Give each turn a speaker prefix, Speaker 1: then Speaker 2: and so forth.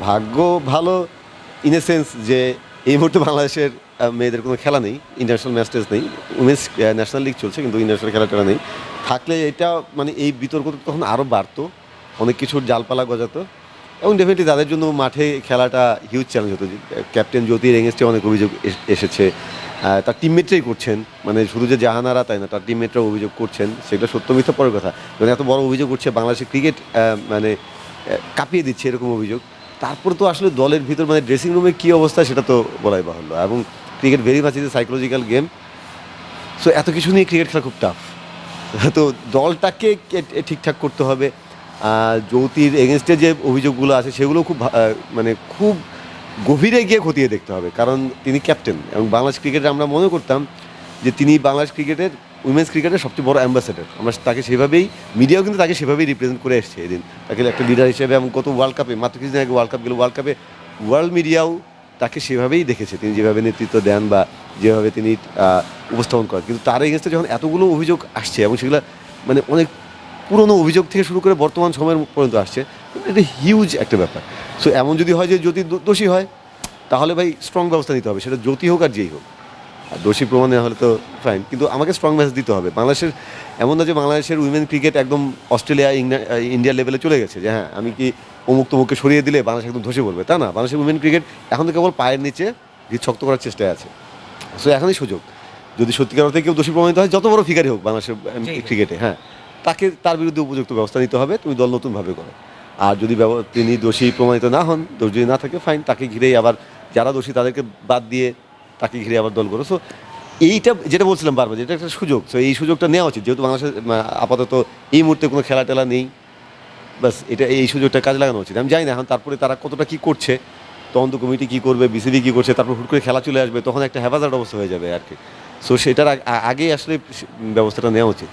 Speaker 1: ভাগ্য ভালো in a sense যে এই মুহূর্তে বাংলাদেশের মেয়েদের কোনো খেলা নেই ইন্টারন্যাশনাল ম্যাচ টেস্ট নেই উমেন্স ন্যাশনাল লিগ চলছে কিন্তু ইন্টারন্যাশনাল খেলা টেলা নেই। থাকলে এটা মানে এই বিতর্ক তখন আরও বাড়তো, অনেক কিছুর জালপালা গজাতো এবং ডেফিনেটলি তাদের জন্য মাঠে খেলাটা হিউজ চ্যালেঞ্জ হতো। ক্যাপ্টেন জ্যোতির এগেনস্টে অনেক অভিযোগ এস- এসেছে তার টিমমেটরাই করছেন মানে শুধু যে জাহানারা তাই না, তার টিমমেটরা অভিযোগ করছেন সেটা সত্য মিথ্যা পরের কথা। মানে এত বড় অভিযোগ করছে বাংলাদেশের ক্রিকেট মানে কাঁপিয়ে দিচ্ছে এরকম অভিযোগ। তারপর তো আসলে দলের ভিতর মানে ড্রেসিং রুমে কী অবস্থা সেটা তো বলাই বাহুল্য। এবং cricket very much is psychological game so এত কিছু নিয়ে ক্রিকেট খেলা খুব টাফ তো দলটাকে ঠিকঠাক করতে হবে। আহ, জ্যোতির এগেনস্টে যে অভিযোগগুলো আছে সেগুলো খুব মানে খুব গভীরে গিয়ে খতিয়ে দেখতে হবে। কারণ তিনি ক্যাপ্টেন এবং বাংলাদেশ ক্রিকেটে আমরা মনে করতাম যে তিনি বাংলাদেশ ক্রিকেটের উইমেন্স ক্রিকেটের সবচেয়ে বড় অ্যাম্বাসেডর আমরা তাকে সেভাবেই মিডিয়াও কিন্তু তাকে সেভাবেই রিপ্রেজেন্ট করে এসছে এদিন। তাকে একটা লিডার হিসেবে এবং কত ওয়ার্ল্ড কাপে মাত্র কিছুদিন আগে ওয়ার্ল্ড কাপ গেল ওয়ার্ল্ড কাপে ওয়ার্ল্ড মিডিয়াও তাকে সেভাবেই দেখেছে। তিনি যেভাবে নেতৃত্ব দেন বা যেভাবে তিনি উপস্থাপন করেন। কিন্তু তার এগেনস্টে যখন এতগুলো অভিযোগ আসছে এবং সেগুলো মানে অনেক পুরনো অভিযোগ থেকে শুরু করে বর্তমান সময়ের পর্যন্ত আসছে, এটা হিউজ একটা ব্যাপার। সো এমন যদি হয় যে যদি দোষী হয়, তাহলে ভাই স্ট্রং ব্যবস্থা নিতে হবে। সেটা জ্যোতি হোক আর যেই হোক। দোষী প্রমাণ হলে তো ফাইন কিন্তু আমাকে স্ট্রং ম্যাচ দিতে হবে। বাংলাদেশের এমন না যে বাংলাদেশের উইমেন ক্রিকেট একদম অস্ট্রেলিয়া ইংল্যান্ড ইন্ডিয়া লেভেলে চলে গেছে যে হ্যাঁ আমি কি অমুক তমুককে সরিয়ে দিলে বাংলাদেশ একদম ধসে পড়বে? তা না। বাংলাদেশের উইমেন ক্রিকেট এখন তো কেবল পায়ের নিচে শক্ত করার চেষ্টায় আছে। সো এখনই সুযোগ। যদি সত্যিকার অর্থে কেউ দোষী প্রমাণিত হয় যত বড় ফিগারই হোক বাংলাদেশের ক্রিকেটে হ্যাঁ। তাকে তার বিরুদ্ধে উপযুক্ত ব্যবস্থা নিতে হবে। তুমি দল নতুনভাবে করো। আর যদি তিনি দোষী প্রমাণিত না হন দোষ যদি না থাকে ফাইন তাকে ঘিরেই আবার যারা দোষী তাদেরকে বাদ দিয়ে তাকে ঘিরে আবার দল করো। সো এইটা যেটা বলছিলাম বারবার যেটা একটা সুযোগ। সো এই সুযোগটা নেওয়া উচিত। যেহেতু বাংলাদেশের আপাতত এই মুহূর্তে কোনো খেলা টেলা নেই বাস এটা, এই সুযোগটা কাজে লাগানো উচিত। আমি জানি না এখন তারপরে তারা কতটা কী করছে, তদন্ত কমিটি কী করবে, বিসিবি কী করছে, তারপর হুট করে খেলা চলে আসবে, তখন একটা হেফাজত অবস্থা হয়ে যাবে আর কি। সো সেটার আগে আসলে ব্যবস্থাটা নেওয়া উচিত।